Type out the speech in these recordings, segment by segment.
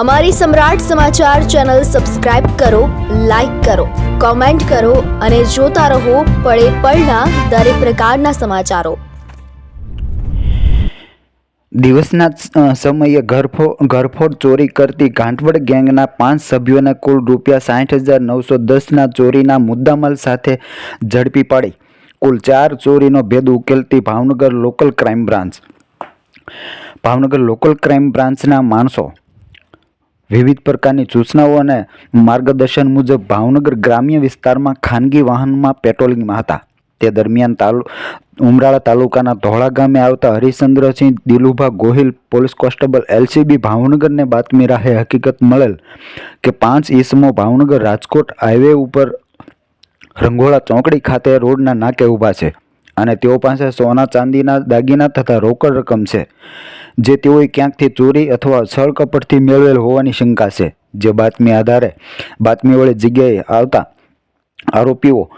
અમારી Samrat Samachar channel subscribe કરો, like કરો, કોમેન્ટ કરો અને જોતા રહો પળે પળના દરેક પ્રકારના સમાચારો. દિવસના સમયે ઘરફો, ઘરફોડ ચોરી કરતી ગાંઠવડ ગેંગના પાંચ સભ્યોને કુલ રૂપિયા સાઠ હજાર નવસો દસના ચોરીના મુદ્દામાલ સાથે ઝડપી પાડી. કુલ ચાર ચોરીનો ભેદ ઉકેલતી Bhavnagar local crime branch. Bhavnagar local crime બ્રાન્ચના માણસો વિવિધ પ્રકારની સૂચનાઓ અને માર્ગદર્શન મુજબ ભાવનગર ગ્રામ્ય વિસ્તારમાં ખાનગી વાહનમાં પેટ્રોલિંગમાં હતા. તે દરમિયાન તાલુ, ઉમરાળા તાલુકાના ધોળા ગામે આવતા Harichandrasinh Dilubha Gohil police constable LCB ભાવનગરને બાતમી રાહે હકીકત મળેલ કે પાંચ ઈસમો ભાવનગર રાજકોટ હાઈવે ઉપર રંગોળા ચોકડી ખાતે રોડના નાકે ઊભા છે અને તેઓ પાસે સોના ચાંદીના દાગીના તથા રોકડ રકમ છે. જે તેઓએ ક્યાંકથી ચોરી અથવા સળકપટથી મેળવેલ હોવાની શંકા છે. જે બાતમી આધારે બાતમીવાળી જગ્યાએ આવતા આરોપીઓ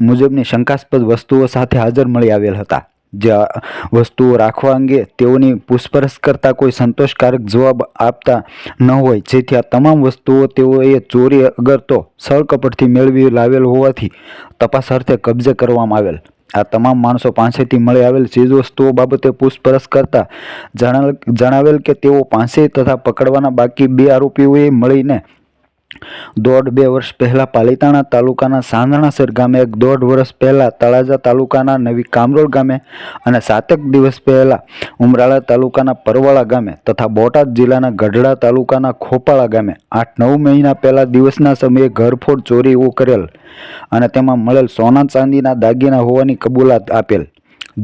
મુજબની શંકાસ્પદ વસ્તુઓ સાથે હાજર મળી આવેલ હતા. જે વસ્તુઓ રાખવા અંગે તેઓની પૂછપરછ કરતા કોઈ સંતોષકારક જવાબ આપતા ન હોય, જેથી આ તમામ વસ્તુઓ તેઓએ ચોરી અગર તો સળકપટથી મેળવી લાવેલ હોવાથી તપાસ અર્થે કબજે કરવામાં આવેલ. આ તમામ માણસો પાસેથી મળી આવેલ ચીજવસ્તુઓ બાબતે પૂછપરછ કરતા જણાવેલ કે તેઓ પાસે તથા પકડવાના બાકી બે આરોપીઓએ મળીને દોઢ બે વર્ષ પહેલાં પાલીતાણા તાલુકાના સાંદણાસર ગામે એક દોઢ વર્ષ પહેલાં તળાજા તાલુકાના નવી કામરોળ ગામે અને સાતેક દિવસ પહેલાં ઉમરાળા તાલુકાના પરવાળા ગામે તથા બોટાદ જિલ્લાના ગઢડા તાલુકાના ખોપાળા ગામે આઠ નવ મહિના પહેલાં દિવસના સમયે ઘરફોડ ચોરીઓ કરેલ અને તેમાં મળેલ સોના ચાંદીના દાગીના હોવાની કબૂલાત આપેલ,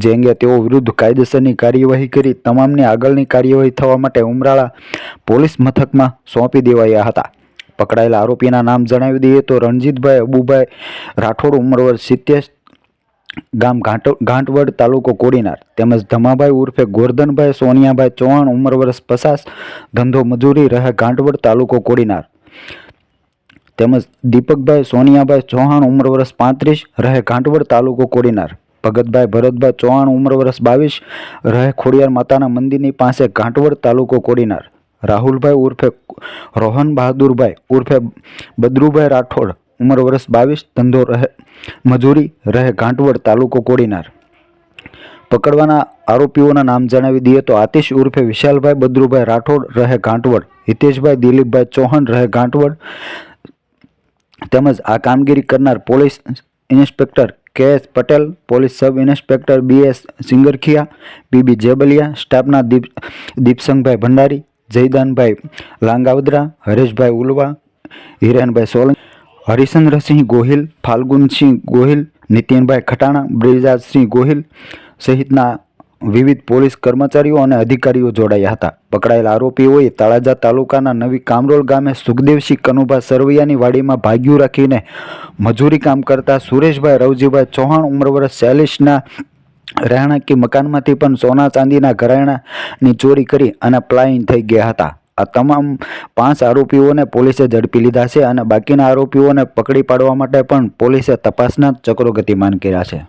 જે અંગે તેઓ વિરુદ્ધ કાયદેસરની કાર્યવાહી કરી, તમામની આગળની કાર્યવાહી થવા માટે ઉમરાળા પોલીસ મથકમાં સોંપી દેવાયા હતા. પકડાયેલા આરોપીના નામ જણાવી દઈએ તો રણજીતભાઈ અબુભાઈ રાઠોડ ઉંમર વર્ષ સિત્તેર ગામ ઘાંટ, ઘાંટવડ તાલુકો કોડીનાર. તેમજ ધમાભાઈ ઉર્ફે ગોરધનભાઈ સોનિયાભાઈ ચૌહાણ ઉંમર વર્ષ પચાસ, ધંધો મજૂરી રહે ઘાંટવડ તાલુકો કોડીનાર. તેમજ દીપકભાઈ સોનિયાભાઈ ચૌહાણ ઉંમર વર્ષ પાંત્રીસ, રહે ઘાંટવડ તાલુકો કોડીનાર. ભગતભાઈ ભરતભાઈ ચૌહાણ ઉંમર વર્ષ બાવીસ, રહે ખોડિયાર માતાના મંદિરની પાસે ઘાંટવડ તાલુકો કોડીનાર. રાહુલભાઈ ઉર્ફે રોહન બહાદુરભાઈ ઉર્ફે બદરુભાઈ રાઠોડ, ઉંમર વર્ષ બાવીસ, ધંધો રહે, મજૂરી રહે ઘાંટવડ તાલુકો કોડીનાર. પકડવાના આરોપીઓના નામ જણાવી દઈએ તો આતિશ ઉર્ફે વિશાલભાઈ, બદરુભાઈ રાઠોડ રહે ઘાંટવડ હિતેશભાઈ દિલીપભાઈ ચૌહાણ રહે ઘાંટવડ તેમજ આ કામગીરી કરનાર police inspector K S Patel, police sub inspector B S Singarkhiya, BB Jebaliya, સ્ટાફના દીપ, દીપસંગભાઈ ભંડારી જયદાનભાઈ લાંગાવદરા, હરેશભાઈ ઉલવા, હિરેનભાઈ સોલંકી હરિચંદ્રસિંહ ગોહિલ, ફાલ્ગુનસિંહ ગોહિલ, નીતિનભાઈ ખટાણા, બ્રિજાજસિંહ ગોહિલ સહિતના વિવિધ પોલીસ કર્મચારીઓ અને અધિકારીઓ જોડાયા હતા. પકડાયેલા આરોપીઓએ તળાજા તાલુકાના નવી કામરોલ ગામે સુખદેવસિંહ કનુભા સરવૈયાની વાડીમાં ભાગ્યું રાખીને મજૂરી કામ કરતા સુરેશભાઈ રવજીભાઈ ચૌહાણ ઉંમર વર્ષ ચાલીસના રહેણાંકી મકાનમાંથી પણ સોના ચાંદીના ઘરેણાની ચોરી કરી અને પ્લાયન થઈ ગયા હતા. આ તમામ પાંચ આરોપીઓને પોલીસે ઝડપી લીધા છે અને બાકીના આરોપીઓને પકડી પાડવા માટે પણ પોલીસે તપાસના ચક્રો ગતિમાન કર્યા છે.